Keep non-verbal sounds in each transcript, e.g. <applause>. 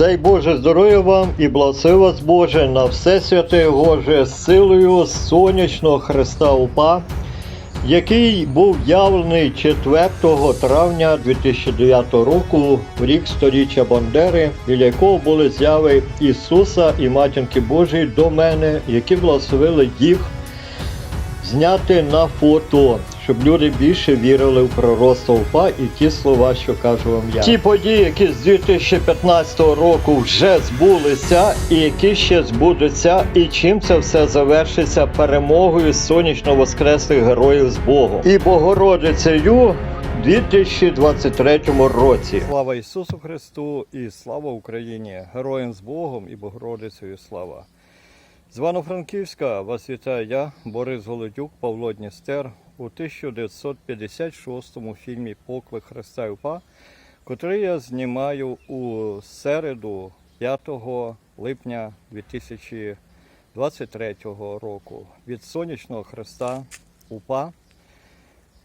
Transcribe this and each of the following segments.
Дай Боже здоров'я вам і благослови вас Боже на все святе Боже з силою сонячного Христа УПА, який був явлений 4 травня 2009 року в рік сторіччя Бандери, біля якого були зяви Ісуса і Матінки Божої до мене, які благословили їх зняти на фото, щоб люди більше вірили в пророцтво УПА і ті слова, що кажу вам я. Ті події, які з 2015 року вже збулися, і які ще збудуться, і чим це все завершиться перемогою сонячно воскреслих героїв з Богом і Богородицею. у 2023 році. Слава Ісусу Христу і слава Україні! Героям з Богом і Богородицею слава! З Івано-Франківська вас вітаю я, Борис Голодюк, Павло Дністер у 1956 фільмі Поклик Христа і УПА, котрий я знімаю у середу 5 липня 2023 року від сонячного Христа УПА,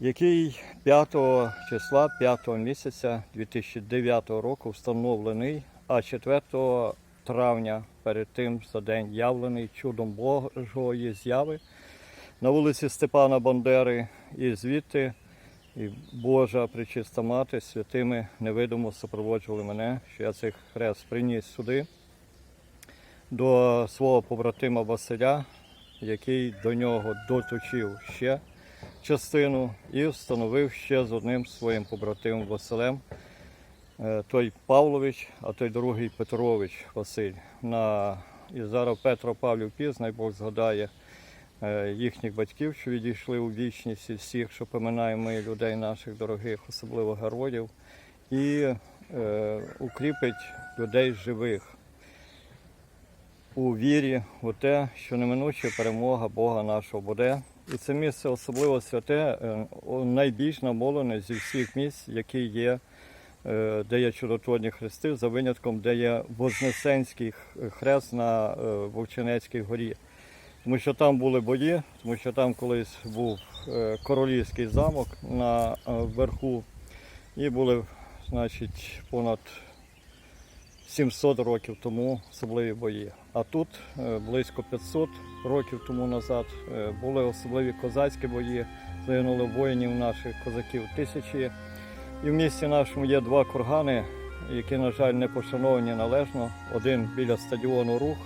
який 5 числа 5 місяця 2009 року встановлений, а 4 травня перед тим за день явлений чудом Божої зяви на вулиці Степана Бандери, і звідти і Божа причиста мати святими невидимо супроводжували мене, що я цей хрест приніс сюди до свого побратима Василя, який до нього доточив ще частину і встановив ще з одним своїм побратимом Василем. Е, той Павлович, а той другий Петрович Василь. На... І зараз Петро Павлів Пізнай, Бог згадає їхніх батьків, що відійшли у вічність і всіх, що поминаємо ми людей наших дорогих, особливо героїв, і е, укріпить людей живих у вірі у те, що неминуча перемога Бога нашого буде. І це місце особливо святе, е, найбільш намолене зі всіх місць, які є е, де є чудотворні хрести, за винятком, де є Вознесенський хрест на е, Вовчинецькій горі. Тому що там були бої, тому що там колись був е, королівський замок на е, верху, і були, значить, понад 700 років тому особливі бої. А тут е, близько 500 років тому назад були особливі козацькі бої, загинули воїнів наших козаків тисячі. І в місті нашому є два кургани, які, на жаль, не пошановані належно. Один біля стадіону Рух,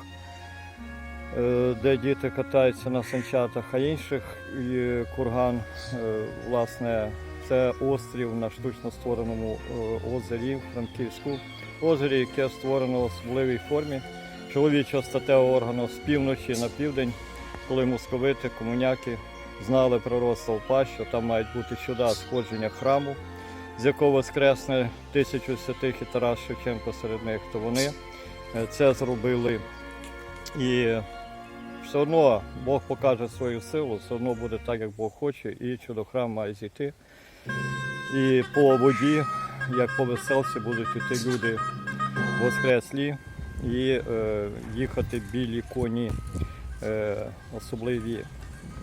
де діти катаються на санчатах, а інших курган, е, власне, це острів на штучно створеному е, озері в Франківську. Озері, яке створено в особливій формі чоловічого статевого органу з півночі на південь, коли московити, комуняки знали пророцтво УПА, що там мають бути чуда сходження храму з якого воскресне тисячу святих і Тарас Шевченко серед них, то вони е, це зробили. І все одно Бог покаже свою силу, все одно буде так, як Бог хоче, і чудохрам має зійти. І по воді, як по веселці, будуть йти люди воскреслі і е, їхати білі коні е, особливі.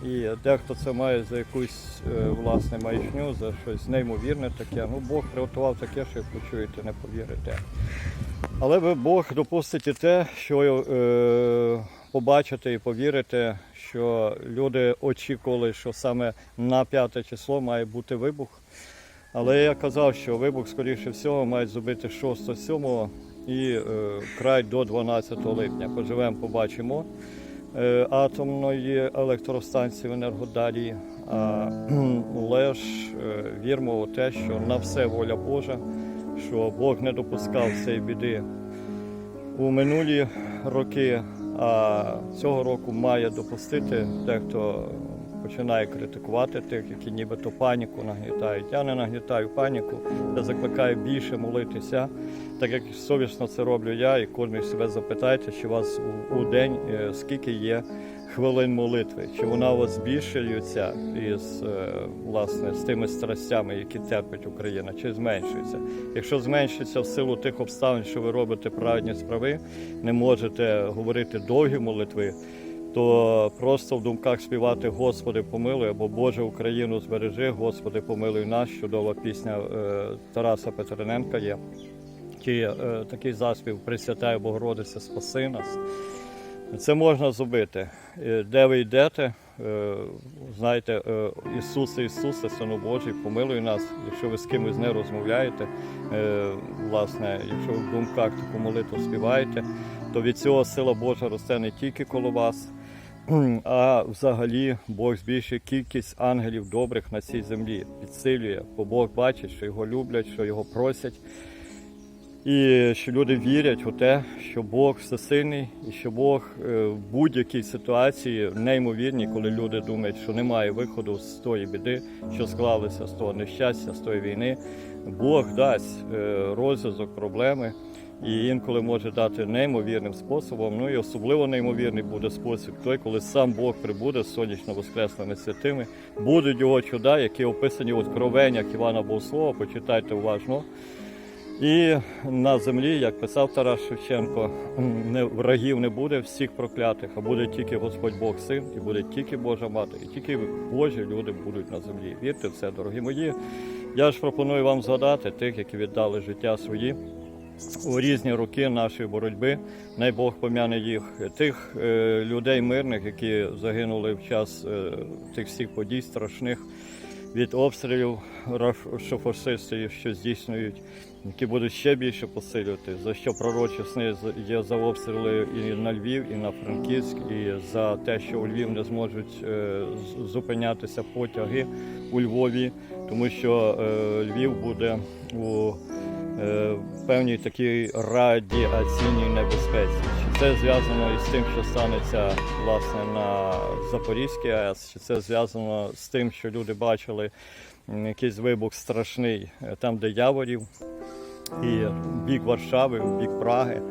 І дехто це має за якусь е, власне маячню, за щось неймовірне таке. Ну, Бог приготував таке, що як почуєте, не повірите. Але Бог допустить і те, що е, побачите і повірите, що люди очікували, що саме на 5 число має бути вибух. Але я казав, що вибух, скоріше всього, має зробити 6-7 і е, край до 12 липня. Поживемо, побачимо е, атомної електростанції в Енергодарі. А, Але ж е, віримо у те, що на все воля Божа, що Бог не допускав цієї біди у минулі роки, а цього року має допустити дехто починає критикувати тих, які нібито паніку нагнітають. Я не нагнітаю паніку, я закликаю більше молитися, так як совісно це роблю я, і кожен себе запитайте, чи у вас у, день е, скільки є хвилин молитви, чи вона у вас збільшується із е, власне з тими страстями, які терпить Україна, чи зменшується. Якщо зменшується в силу тих обставин, що ви робите праведні справи, не можете говорити довгі молитви то просто в думках співати Господи помилуй або Боже Україну збережи, Господи помилуй нас. Чудова пісня е, Тараса Петрененка є. ті, е, такий заспів Пресвятая Богородиця спаси нас. Це можна зробити. Е, Де ви йдете, е, знаєте, е, Ісусе, Ісусе, Сину Божий, помилуй нас, якщо ви з кимось не розмовляєте, власне, якщо ви в думках таку молитву співаєте, то від цього сила Божа росте не тільки коло вас, <clears throat> а взагалі Бог збільшує кількість ангелів добрих на цій землі, підсилює, бо Бог бачить, що його люблять, що його просять. І що люди вірять у те, що Бог всесильний, і що Бог е, в будь-якій ситуації неймовірні, коли люди думають, що немає виходу з тої біди, що склалися з того нещастя, з тої війни. Бог дасть е, розв'язок проблеми і інколи може дати неймовірним способом. Ну і особливо неймовірний буде спосіб той, коли сам Бог прибуде з сонячно воскресними святими. Будуть його чуда, які описані в откровеннях Івана Богослова, почитайте уважно. І на землі, як писав Тарас Шевченко, не, врагів не буде всіх проклятих, а буде тільки Господь Бог син, і буде тільки Божа мати, і тільки Божі люди будуть на землі. Вірте в це, дорогі мої. Я ж пропоную вам згадати тих, які віддали життя свої у різні роки нашої боротьби. Най Бог пом'яне їх, тих е, людей мирних, які загинули в час е, тих всіх подій страшних від обстрілів фашистів, що здійснюють, які будуть ще більше посилювати, за що пророчі сни є за обстріли і на Львів, і на Франківськ, і за те, що у Львів не зможуть е, зупинятися потяги у Львові, тому що е, Львів буде у е, певній такій радіаційній небезпеці. Чи це зв'язано із тим, що станеться власне на Запорізькій АЕС, чи це зв'язано з тим, що люди бачили якийсь вибух страшний е, там, де Яворів, і бік Варшави, в бік Праги,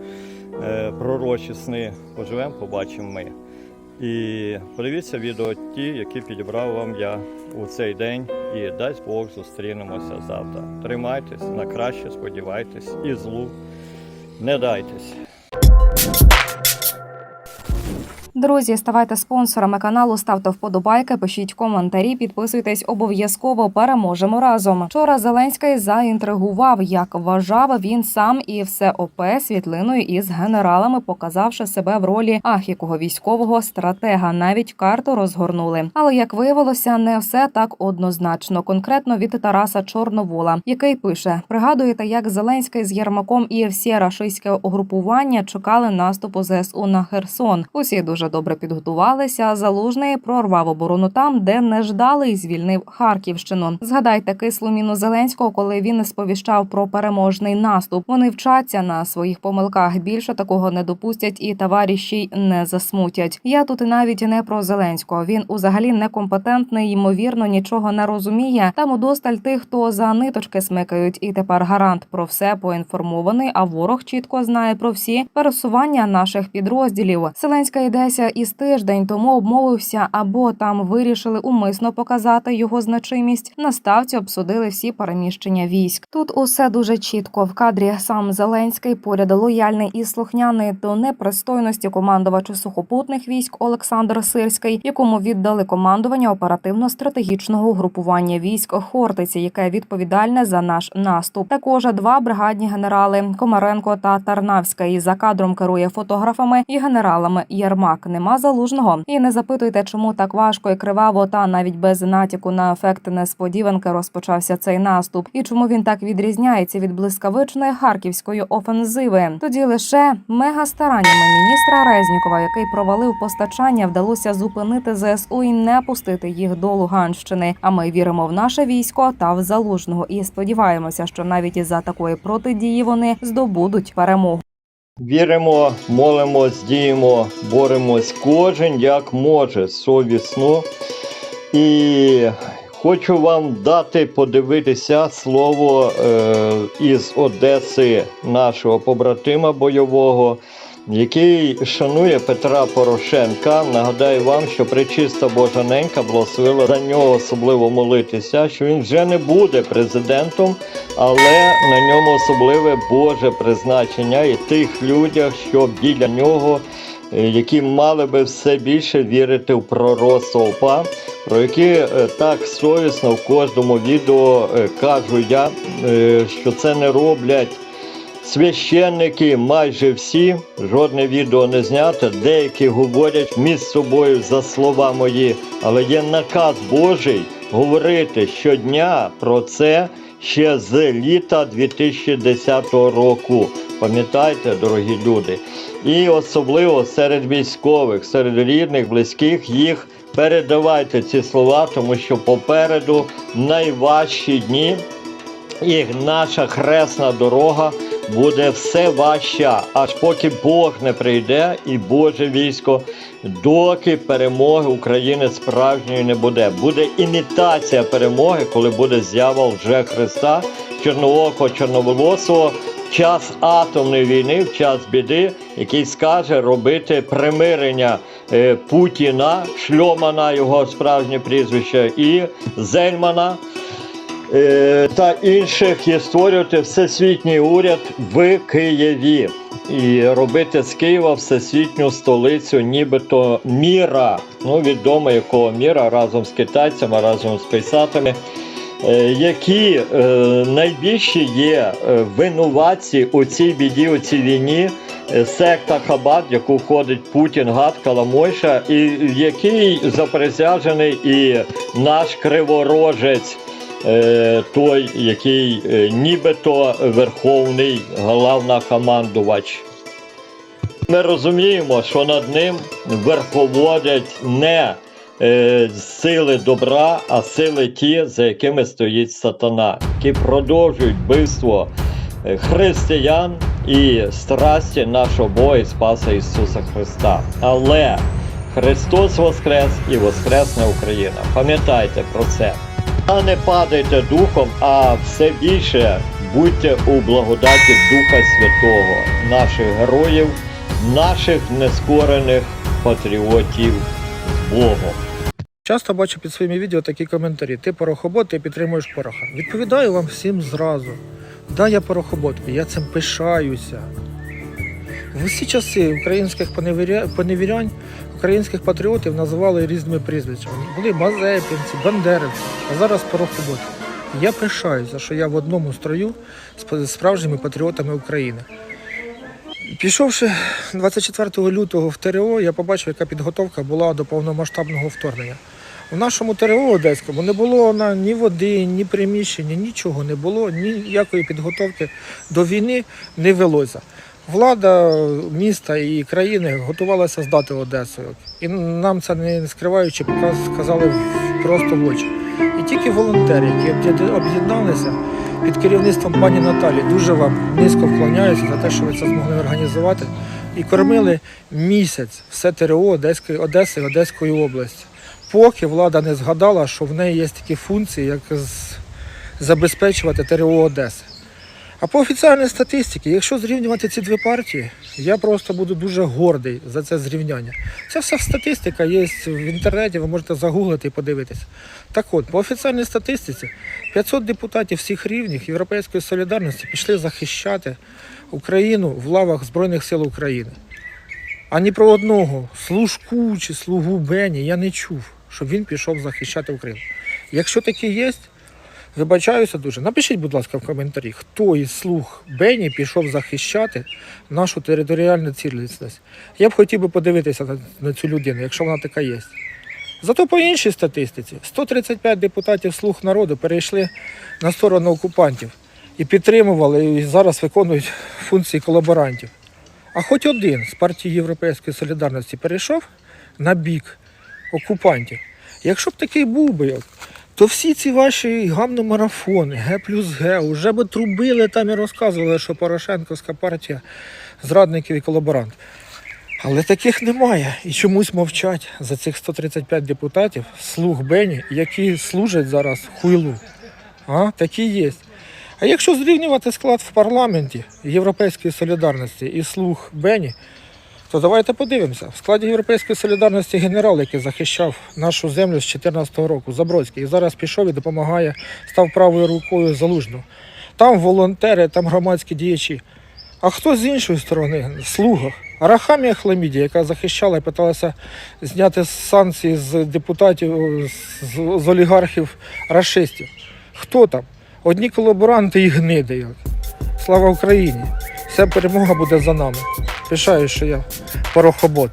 е, пророчі сни поживемо, побачимо ми. І подивіться відео ті, які підібрав вам я у цей день. І дасть Бог зустрінемося завтра. Тримайтесь на краще, сподівайтесь і злу не дайтесь. Друзі, ставайте спонсорами каналу, ставте вподобайки, пишіть коментарі, підписуйтесь обов'язково. Переможемо разом. Вчора Зеленський заінтригував, як вважав він сам і все ОП світлиною із генералами, показавши себе в ролі ахікого військового стратега. Навіть карту розгорнули. Але як виявилося, не все так однозначно. Конкретно від Тараса Чорновола, який пише: пригадуєте, як Зеленський з Єрмаком і всі рашистське угрупування чекали наступу ЗСУ на Херсон. Усі дуже добре підготувалися. Залужний прорвав оборону там, де не ждали, і звільнив Харківщину. Згадайте кислу міну Зеленського, коли він сповіщав про переможний наступ. Вони вчаться на своїх помилках. Більше такого не допустять і товариші не засмутять. Я тут навіть не про Зеленського. Він узагалі некомпетентний, ймовірно, нічого не розуміє. Там удосталь тих, хто за ниточки смикають, і тепер гарант про все поінформований. А ворог чітко знає про всі пересування наших підрозділів. Зеленська йдеться із тиждень тому обмовився, або там вирішили умисно показати його значимість. На ставці обсудили всі переміщення військ. Тут усе дуже чітко. В кадрі сам Зеленський поряд лояльний і слухняний до непристойності командувача сухопутних військ Олександр Сирський, якому віддали командування оперативно-стратегічного угрупування військ Хортиці, яке відповідальне за наш наступ. Також два бригадні генерали Комаренко та Тарнавська. І за кадром керує фотографами і генералами Єрмак. Нема залужного. І не запитуйте, чому так важко і криваво, та навіть без натяку на ефект несподіванки розпочався цей наступ. І чому він так відрізняється від блискавичної харківської офензиви? Тоді лише мега стараннями міністра Резнікова, який провалив постачання, вдалося зупинити ЗСУ і не пустити їх до Луганщини. А ми віримо в наше військо та в залужного і сподіваємося, що навіть із за такої протидії вони здобудуть перемогу. Віримо, молимось, діємо, боремось кожен як може совісно. І хочу вам дати подивитися слово е, із Одеси нашого побратима бойового, який шанує Петра Порошенка. Нагадаю вам, що причиста Божа Ненька благословила за нього особливо молитися, що він вже не буде президентом, але на ньому особливе Боже призначення і тих людях, що біля нього, е, які мали би все більше вірити в пророцтво ОПА, про які е, так совісно в кожному відео е, кажу я, що це не роблять священники, майже всі, жодне відео не знято, деякі говорять між собою за слова мої, але є наказ Божий говорити щодня про це ще з літа 2010 року. Пам'ятайте, дорогі люди, і особливо серед військових, серед рідних, близьких їх передавайте ці слова, тому що попереду найважчі дні, і наша хресна дорога буде все важча, аж поки Бог не прийде і Боже військо, доки перемоги України справжньої не буде. Буде імітація перемоги, коли буде з'ява вже Христа, чорноокого, чорноволосого, час атомної війни, в час біди, який скаже робити примирення е, Путіна, Шльомана, його справжнє прізвище, і Зельмана та інших і створювати всесвітній уряд в Києві і робити з Києва всесвітню столицю, нібито міра. Ну відомо якого міра разом з китайцями, разом з пейсатами. е, Які е, найбільші є е, винуватці у цій біді, у цій війні, е, секта Хабад, в яку входить Путін, Гад, Каламойша, і в який заприсяжений і наш криворожець, е, той, який е, нібито верховний головнокомандувач. Ми розуміємо, що над ним верховодять не е, сили добра, а сили ті, за якими стоїть сатана, які продовжують вбивство е, християн і страсті нашого Бога і Спаса Ісуса Христа. Але Христос Воскрес і Воскресне Україна. Пам'ятайте про це. А не падайте духом, а все більше будьте у благодаті Духа Святого, наших героїв, наших нескорених патріотів з Богом. Часто бачу під своїми відео такі коментарі: ти порохобот, ти підтримуєш пороха. Відповідаю вам всім зразу. Да, я порохобот, я цим пишаюся. В усі часи українських поневірянь, українських патріотів називали різними прізвищами. Були Мазепинці, Бандерівці, а зараз порохобот. Я пишаюся, що я в одному строю з справжніми патріотами України. Пішовши 24 лютого в ТРО, я побачив, яка підготовка була до повномасштабного вторгнення. В нашому ТРО Одеському не було ні води, ні приміщення, нічого не було, ніякої підготовки до війни не велося. Влада міста і країни готувалася здати Одесу. І нам це не скриваючи, сказали просто в очі. І тільки волонтери, які об'єдналися під керівництвом пані Наталі, дуже вам низько вклоняюся за те, що ви це змогли організувати. І кормили місяць все ТРО Одеської Одеси, Одеської області. Поки влада не згадала, що в неї є такі функції, як забезпечувати ТРО Одеси. А по офіціальній статистиці, якщо зрівнювати ці дві партії, я просто буду дуже гордий за це зрівняння. Це вся статистика є в інтернеті, ви можете загуглити і подивитися. Так от, по офіціальній статистиці, 500 депутатів всіх рівнів Європейської солідарності пішли захищати Україну в лавах Збройних сил України. А ні про одного служку чи слугу Бені я не чув, щоб він пішов захищати Україну. Якщо таке є, вибачаюся дуже. Напишіть, будь ласка, в коментарі, хто із слуг Бені пішов захищати нашу територіальну цілісність. Я б хотів би подивитися на, на цю людину, якщо вона така є. Зато по іншій статистиці 135 депутатів слуг народу перейшли на сторону окупантів і підтримували, і зараз виконують функції колаборантів. А хоч один з партії Європейської солідарності перейшов на бік окупантів. Якщо б такий був би, то всі ці ваші гамномарафони, Г плюс Г, вже би трубили там і розказували, що Порошенковська партія зрадників і колаборант. Але таких немає. І чомусь мовчать за цих 135 депутатів, слуг Бені, які служать зараз хуйлу. А, такі є. А якщо зрівнювати склад в парламенті Європейської солідарності і слуг Бені, то давайте подивимося. В складі Європейської солідарності генерал, який захищав нашу землю з 2014 року, Забродський, і зараз пішов і допомагає, став правою рукою залужного. Там волонтери, там громадські діячі. А хто з іншої сторони? Слуга. Арахамія Хламідія, яка захищала і питалася зняти санкції з депутатів, з олігархів расистів. Хто там? Одні колаборанти і гниди. Слава Україні! Вся перемога буде за нами. Пишаю, що я порохобот.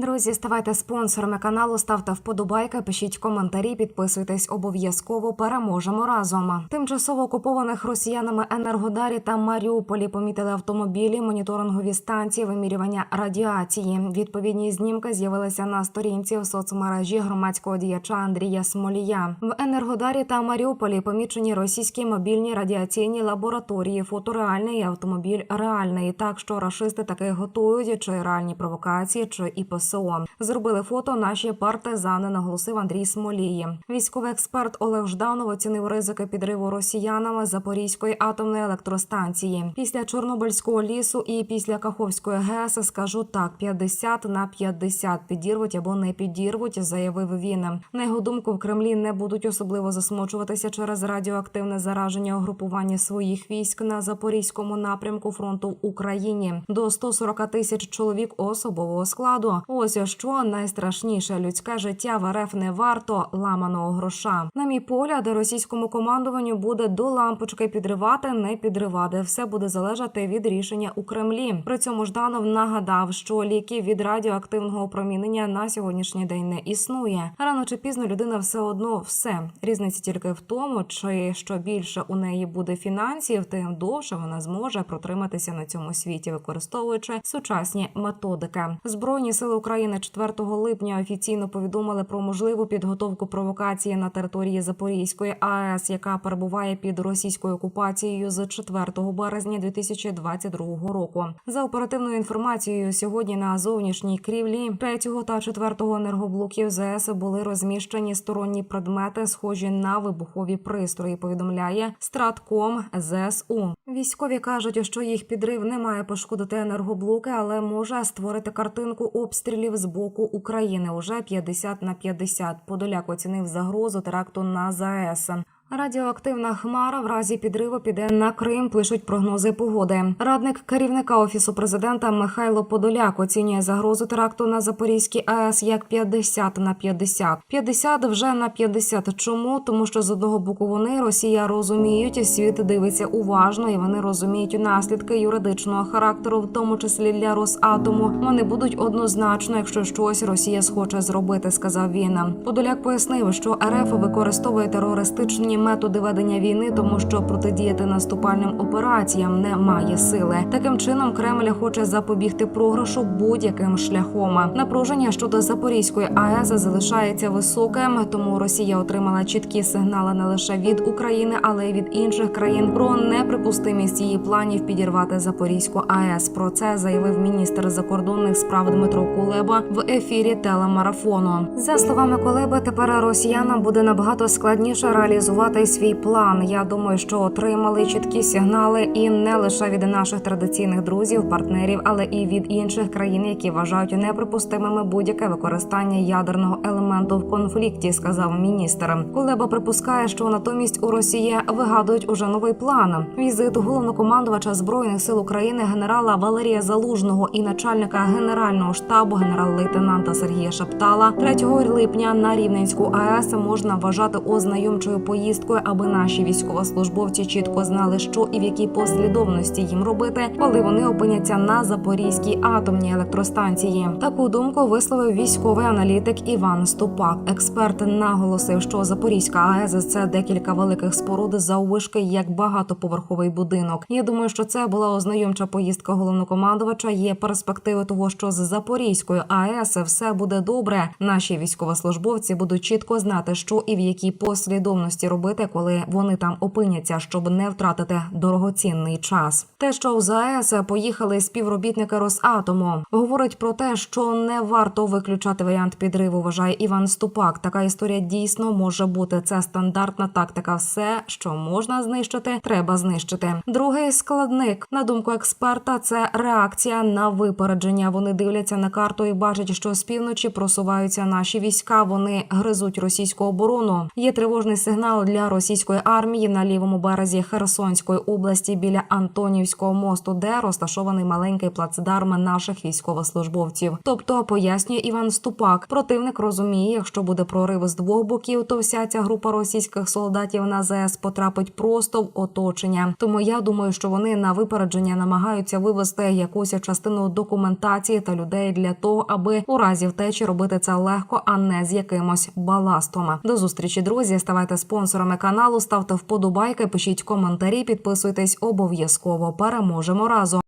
Друзі, ставайте спонсорами каналу, ставте вподобайки, пишіть коментарі, підписуйтесь обов'язково. Переможемо разом. Тимчасово окупованих росіянами Енергодарі та Маріуполі помітили автомобілі, моніторингові станції вимірювання радіації. Відповідні знімки з'явилися на сторінці в соцмережі громадського діяча Андрія Смолія. В Енергодарі та Маріуполі помічені російські мобільні радіаційні лабораторії. Фото реальне і автомобіль реальний. Так що рашисти таки готують чи реальні провокації, чи і ПСО. Зробили фото наші партизани, наголосив Андрій Смолії. Військовий експерт Олег Жданов оцінив ризики підриву росіянами Запорізької атомної електростанції. Після Чорнобильського лісу і після Каховської ГЕС скажу так: 50 на 50 підірвуть або не підірвуть, заявив він. На його думку, в Кремлі не будуть особливо засмучуватися через радіоактивне зараження угрупування своїх військ на запорізькому напрямку фронту в Україні до 140 тисяч чоловік особового складу. Ось що найстрашніше людське життя в РФ не варто ламаного гроша. На мій погляд, російському командуванню буде до лампочки підривати, не підривати. Все буде залежати від рішення у Кремлі. При цьому Жданов нагадав, що ліків від радіоактивного опромінення на сьогоднішній день не існує. Рано чи пізно людина все одно все. Різниця тільки в тому, чи що більше у неї буде фінансів, тим довше вона зможе протриматися на цьому світі, використовуючи сучасні методики. Збройні сили України 4 липня офіційно повідомили про можливу підготовку провокації на території Запорізької АЕС, яка перебуває під російською окупацією з 4 березня 2022 року. За оперативною інформацією, сьогодні на зовнішній крівлі 3 та 4 енергоблоків ЗС були розміщені сторонні предмети, схожі на вибухові пристрої. Повідомляє Стратком ЗСУ. Військові кажуть, що їх підрив не має пошкодити енергоблоки, але може створити картинку обстрілів з боку України. Уже 50 на 50. Подоляк оцінив загрозу теракту на ЗАЕС. Радіоактивна хмара в разі підриву піде на Крим. Пишуть прогнози погоди. Радник керівника офісу президента Михайло Подоляк оцінює загрозу теракту на Запорізькій АЕС як 50 на 50. 50 вже на 50. Чому? Тому що з одного боку вони Росія розуміють, світ дивиться уважно, і вони розуміють наслідки юридичного характеру, в тому числі для Росатому. Вони будуть однозначно, якщо щось Росія схоче зробити, сказав він. Подоляк пояснив, що РФ використовує терористичні методи ведення війни, тому що протидіяти наступальним операціям не має сили. Таким чином Кремль хоче запобігти програшу будь-яким шляхом. Напруження щодо Запорізької АЕС залишається високим, тому Росія отримала чіткі сигнали не лише від України, але й від інших країн про неприпустимість її планів підірвати Запорізьку АЕС. Про це заявив міністр закордонних справ Дмитро Кулеба в ефірі телемарафону. За словами Кулеби, тепер росіянам буде набагато складніше реалізувати свій план. Я думаю, що отримали чіткі сигнали і не лише від наших традиційних друзів, партнерів, але і від інших країн, які вважають неприпустимими будь-яке використання ядерного елементу в конфлікті, сказав міністр. Кулеба припускає, що натомість у Росії вигадують уже новий план. Візит головнокомандувача збройних сил України генерала Валерія Залужного і начальника генерального штабу генерал-лейтенанта Сергія Шаптала 3 липня на Рівненську АЕС можна вважати ознайомчою поїздкою, аби наші військовослужбовці чітко знали, що і в якій послідовності їм робити, коли вони опиняться на Запорізькій атомній електростанції. Таку думку висловив військовий аналітик Іван Ступак. Експерт наголосив, що Запорізька АЕС це декілька великих споруд заввишки як багатоповерховий будинок. Я думаю, що це була ознайомча поїздка головнокомандувача. Є перспективи того, що з Запорізькою АЕС все буде добре. Наші військовослужбовці будуть чітко знати, що і в якій послідовності робити, коли вони там опиняться, щоб не втратити дорогоцінний час. Те, що в ЗАЕС поїхали співробітники Росатому, говорить про те, що не варто виключати варіант підриву. Вважає Іван Ступак. Така історія дійсно може бути. Це стандартна тактика. Все, що можна знищити, треба знищити. Другий складник, на думку експерта, це реакція на випередження. Вони дивляться на карту і бачать, що з півночі просуваються наші війська. Вони гризуть російську оборону. Є тривожний сигнал для для російської армії на лівому березі Херсонської області біля Антонівського мосту, де розташований маленький плацдарм наших військовослужбовців. Тобто пояснює Іван Ступак, противник розуміє, якщо буде прорив з двох боків, то вся ця група російських солдатів на ЗС потрапить просто в оточення. Тому я думаю, що вони на випередження намагаються вивести якусь частину документації та людей для того, аби у разі втечі робити це легко, а не з якимось баластом. До зустрічі, друзі. Ставайте спонсорами каналу, ставте вподобайки, пишіть коментарі, підписуйтесь обов'язково. Переможемо разом.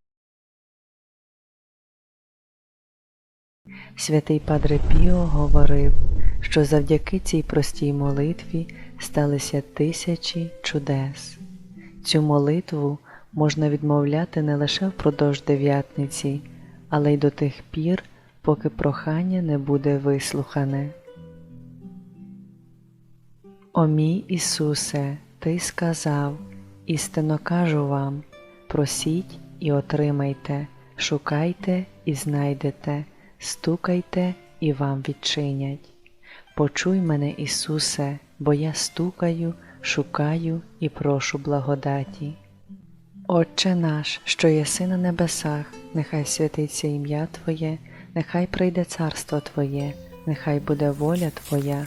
Святий Падре Піо говорив, що завдяки цій простій молитві сталися тисячі чудес. Цю молитву можна відмовляти не лише впродовж дев'ятниці, але й до тих пір, поки прохання не буде вислухане. О мій Ісусе, Ти сказав, істинно кажу вам, просіть і отримайте, шукайте і знайдете, стукайте і вам відчинять. Почуй мене, Ісусе, бо я стукаю, шукаю і прошу благодаті. Отче наш, що єси на небесах, нехай святиться ім'я Твоє, нехай прийде царство Твоє, нехай буде воля Твоя,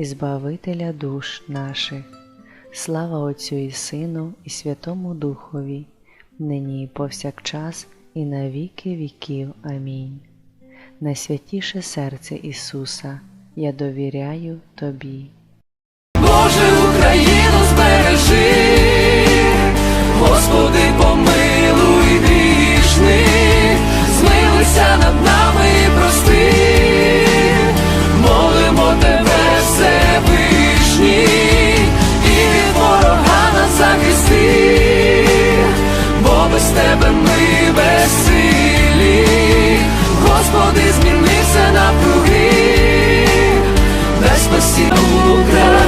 і Збавителя душ наших. Слава Отцю і Сину, і Святому Духові, нині і повсякчас, і на віки віків. Амінь. Найсвятіше серце Ісуса, я довіряю Тобі. Боже Україну збережи, Господи, помилуй грішних, змилися над нами. Господи, змінився на круги, дай спасіння Україні.